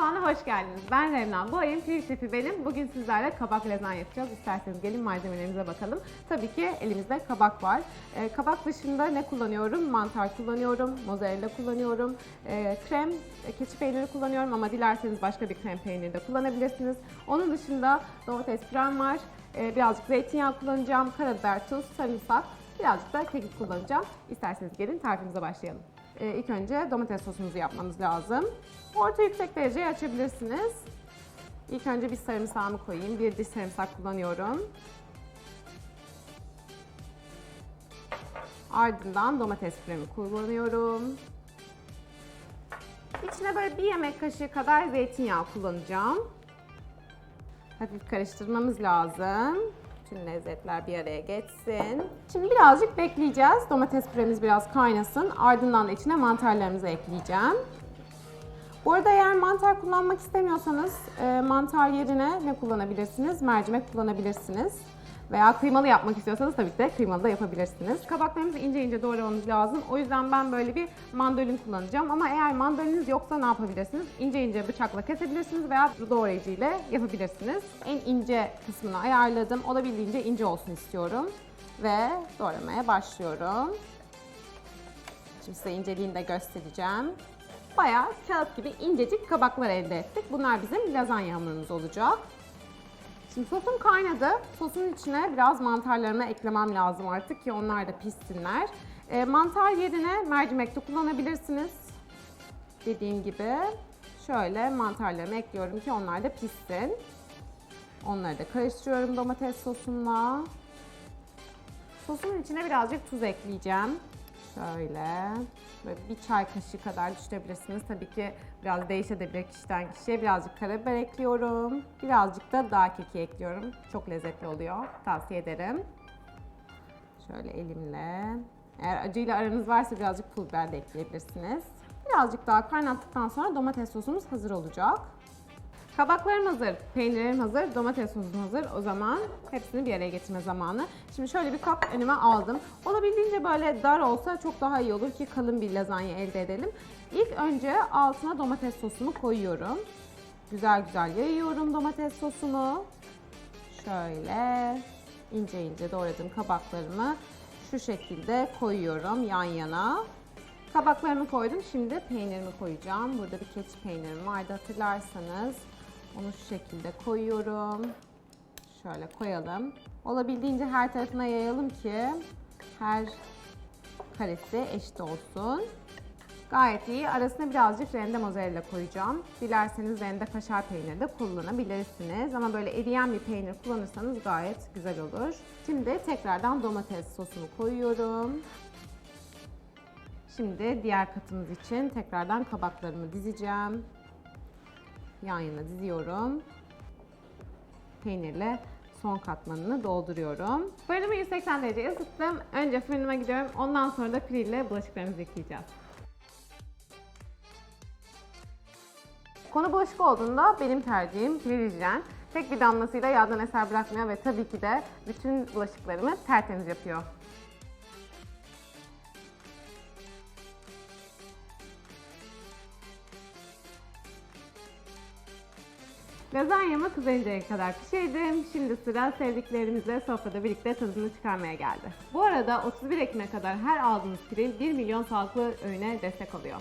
Mutfağı'na hoş geldiniz. Ben Revna. Bu ayın Piril Şefi benim. Bugün sizlerle kabak lezan yapacağız. İsterseniz gelin malzemelerimize bakalım. Tabii ki elimizde kabak var. Ee, kabak dışında ne kullanıyorum? Mantar kullanıyorum, mozzarella kullanıyorum, ee, krem, e, keçi peyniri kullanıyorum ama dilerseniz başka bir krem peyniri de kullanabilirsiniz. Onun dışında domates pürem var, Ee, birazcık zeytinyağı kullanacağım, karabiber, tuz, sarımsak, birazcık da kekik kullanacağım. İsterseniz gelin tarifimize başlayalım. Ee, ilk önce domates sosumuzu yapmamız lazım. Orta yüksek dereceye açabilirsiniz. İlk önce bir sarımsağımı koyayım. Bir diş sarımsak kullanıyorum. Ardından domates püremi kullanıyorum. İçine böyle bir yemek kaşığı kadar zeytinyağı kullanacağım. Hafif karıştırmamız lazım. Bütün lezzetler bir araya geçsin. Şimdi birazcık bekleyeceğiz. Domates püremiz biraz kaynasın. Ardından da içine mantarlarımızı ekleyeceğim. Bu arada eğer mantar kullanmak istemiyorsanız e, mantar yerine ne kullanabilirsiniz? Mercimek kullanabilirsiniz. Veya kıymalı yapmak istiyorsanız tabii ki de kıymalı da yapabilirsiniz. Kabaklarımızı ince ince doğramamız lazım. O yüzden ben böyle bir mandolin kullanacağım. Ama eğer mandoliniz yoksa ne yapabilirsiniz? İnce ince bıçakla kesebilirsiniz veya doğrayıcı ile yapabilirsiniz. En ince kısmını ayarladım. Olabildiğince ince olsun istiyorum. Ve doğramaya başlıyorum. Şimdi size inceliğini de göstereceğim. Bayağı kağıt gibi incecik kabaklar elde ettik. Bunlar bizim lazanya hamurumuz olacak. Şimdi sosum kaynadı. Sosun içine biraz mantarlarımı eklemem lazım artık ki onlar da pişsinler. E, mantar yerine mercimek de kullanabilirsiniz. Dediğim gibi şöyle mantarlarımı ekliyorum ki onlar da pişsin. Onları da karıştırıyorum domates sosumla. Sosun içine birazcık tuz ekleyeceğim. Şöyle. Böyle bir çay kaşığı kadar düşürebilirsiniz. Tabii ki biraz değişebilir kişiden kişiye. Birazcık karabiber ekliyorum. Birazcık da dağ keki ekliyorum. Çok lezzetli oluyor. Tavsiye ederim. Şöyle elimle. Eğer acıyla aranız varsa birazcık pul biber de ekleyebilirsiniz. Birazcık daha kaynattıktan sonra domates sosumuz hazır olacak. Kabaklarım hazır, peynirlerim hazır, domates sosum hazır. O zaman hepsini bir araya getirme zamanı. Şimdi şöyle bir kap önüme aldım. Olabildiğince böyle dar olsa çok daha iyi olur ki kalın bir lazanya elde edelim. İlk önce altına domates sosumu koyuyorum. Güzel güzel yayıyorum domates sosunu. Şöyle ince ince doğradığım kabaklarımı şu şekilde koyuyorum yan yana. Kabaklarımı koydum. Şimdi peynirimi koyacağım. Burada bir keçi peynirim vardı hatırlarsanız. Onu şu şekilde koyuyorum. Şöyle koyalım. Olabildiğince her tarafına yayalım ki her karesi eşit olsun. Gayet iyi. Arasına birazcık rende mozzarella koyacağım. Dilerseniz rende kaşar peyniri de kullanabilirsiniz. Ama böyle eriyen bir peynir kullanırsanız gayet güzel olur. Şimdi tekrardan domates sosunu koyuyorum. Şimdi diğer katımız için tekrardan kabaklarımı dizeceğim. Yan yana diziyorum. Peynirle son katmanını dolduruyorum. Fırınımı 180 derece ısıttım. Önce fırınıma gidiyorum. Ondan sonra da pirille bulaşıklarımızı yıkayacağız. Konu bulaşık olduğunda benim tercihim piril hijyen. Tek bir damlasıyla yağdan eser bırakmıyor ve tabii ki de bütün bulaşıklarımı tertemiz yapıyor. Lazanyamı kızarıncaya kadar pişirdim. Şimdi sıra sevdiklerimizle sofrada birlikte tadını çıkarmaya geldi. Bu arada 31 Ekim'e kadar her aldığınız piril 1 milyon sağlıklı öğüne destek oluyor.